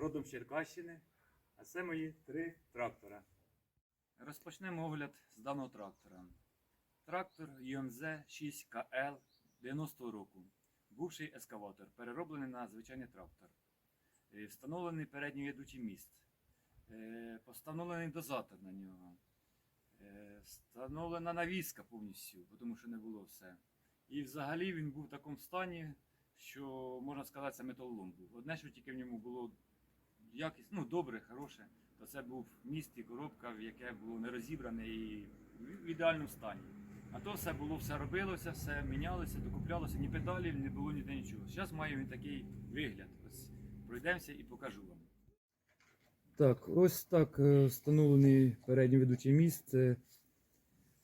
Родом з Черкащини, а це мої три трактора. Розпочнемо огляд з даного трактора. Трактор ЮМЗ 6КЛ 90 року. Бувший ескаватор, перероблений на звичайний трактор. Е, Встановлений передній ведучий міст. Е, Поставлений дозатор на нього. Е, Встановлена навіска повністю, тому що не було все. І взагалі він був в такому стані, що можна сказати, це металолом був. Одне, що тільки в ньому було якість, ну, добре, хороше, то це був міст і коробка, в яке було не розібране і в ідеальному стані. А то все було, все робилося, все мінялося, докуплялося, ні педалів, не було ніде нічого. Зараз має він такий вигляд. Ось пройдемося і покажу вам. Так, ось так е, встановлений передній ведучий міст. Це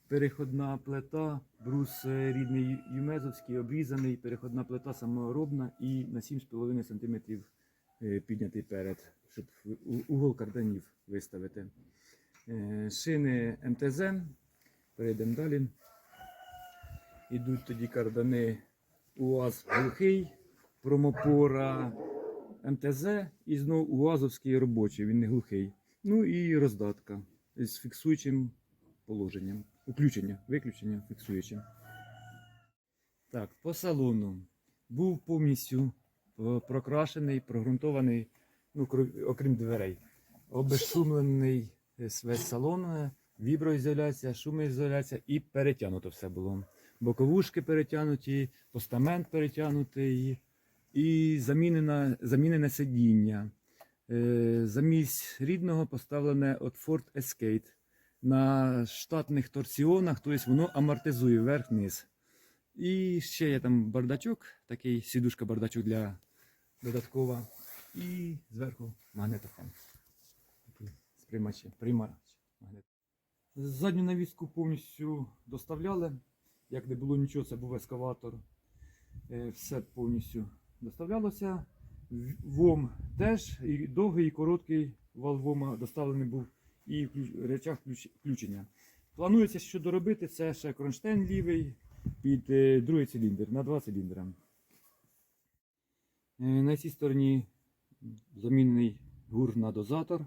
переходна плита, брус е, рідний Юмезовський, обрізаний, переходна плита саморобна і на 7,5 см е, піднятий перед, щоб угол карданів виставити. Е, Шини МТЗ. Перейдемо далі. Ідуть тоді кардани УАЗ глухий, промопора МТЗ і знову УАЗовський робочий, він не глухий. Ну і роздатка з фіксуючим положенням. Включення, виключення, фіксуючим. Так, по салону. Був повністю е, прокрашений, прогрунтований, ну, окрім дверей. Обезшумлений е, весь салон, е, віброізоляція, шумоізоляція і перетягнуто все було. Боковушки перетягнуті, постамент перетягнутий, і замінена, замінене сидіння. Е, замість рідного поставлене от Ford Escape. На штатних торсіонах, тобто воно амортизує вверх-вниз. І ще є там бардачок, такий сідушка бардачок для додаткова. І зверху з. Приймач. Задню навіску повністю доставляли. Як не було нічого, це був ескаватор. Е, Все повністю доставлялося. В- Вом теж і довгий, і короткий вал вома доставлений був і вклю- речах включення. Планується, що доробити, це ще кронштейн лівий під е, другий циліндр на два циліндри. Е, На цій стороні замінений гур на дозатор.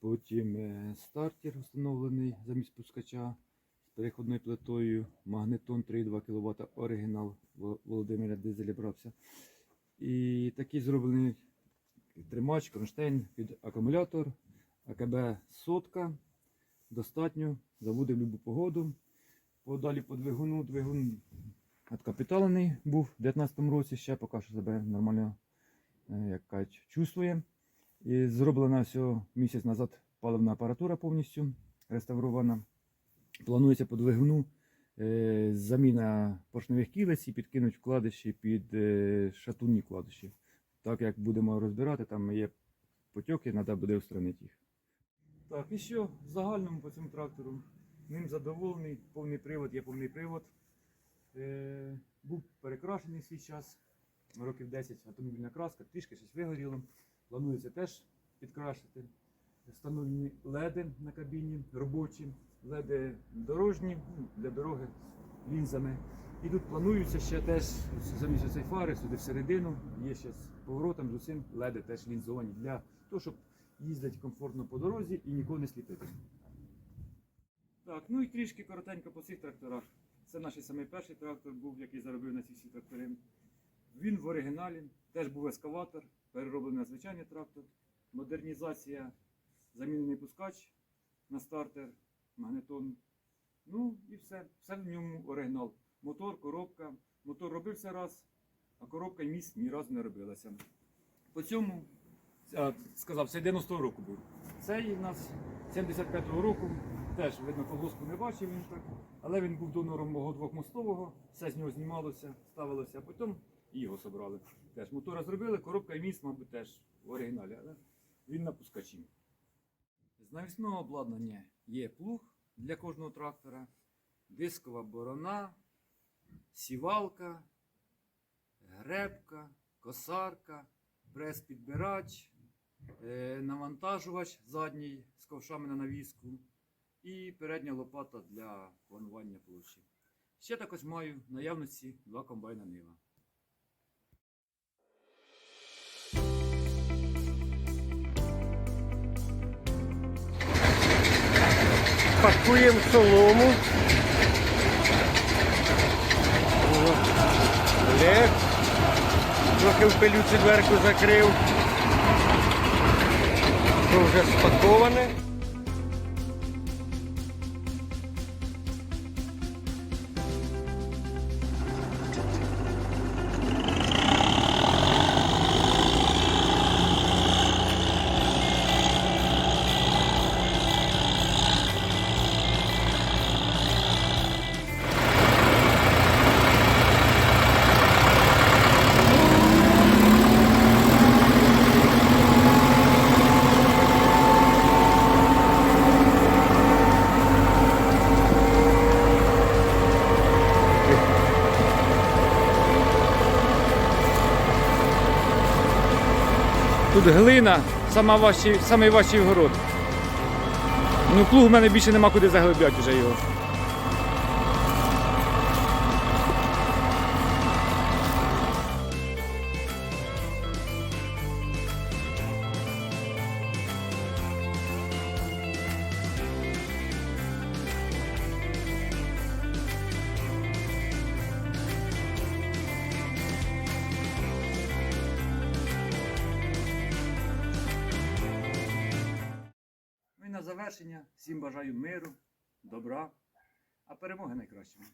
Потім е, стартер встановлений замість пускача з переходною плитою. Магнетон 3,2 кВт оригінал Володимира Дизеля брався. І такий зроблений тримач, кронштейн під акумулятор. АКБ сотка. Достатньо, заводи в будь-яку погоду. Подалі по двигуну. Двигун відкапіталений був у 2019 році, ще поки що себе нормально е, як кажуть, чувствує. І зроблена всього місяць назад паливна апаратура повністю реставрована. Планується по двигуну е, заміна поршневих кілець і підкинуть вкладиші під е, шатунні вкладиші. Так як будемо розбирати, там є потьоки, треба буде устранити їх. Так, і що в загальному по цьому трактору? Ним задоволений, повний привод, є повний привод. Е, був перекрашений свій час, років 10 автомобільна краска, трішки щось вигоріло. Планується теж підкрашити. Встановлені леди на кабіні, робочі, леди дорожні ну, для дороги лінзами. І тут планується ще теж замість цієї фари сюди всередину. Є ще з поворотом з усім леди теж лінзовані для того, щоб їздити комфортно по дорозі і нікого не сліпити. Так, ну і трішки коротенько по цих тракторах. Це наш самий перший трактор був, який заробив на ці всі трактори. Він в оригіналі, теж був ескаватор, перероблений на звичайний трактор, модернізація, замінений пускач на стартер, магнетон. Ну і все. Все в ньому оригінал. Мотор, коробка. Мотор робився раз, а коробка міст ні разу не робилася. По цьому, сказав, це 90-го року був. Цей у нас 75-го року. Теж, видно, колгоспу не бачив він так. Але він був донором мого двохмостового, все з нього знімалося, ставилося, а потім і його собрали. Теж мотора зробили, коробка і міст, мабуть, теж в оригіналі, але він на пускачі. З навісного обладнання є плуг для кожного трактора, дискова борона, сівалка, гребка, косарка, прес-підбирач, Е, навантажувач задній з ковшами на навіску і передня лопата для планування площі. Ще також маю в наявності два комбайна нива. Пакуємо солому. Олег. Трохи в пилю дверку закрив. Вже спаковане. Тут глина, сама ваші, самий важчий город. Ну, плуг у мене більше нема куди заглибляти вже його. На завершення всім бажаю миру, добра, а перемоги найкращому.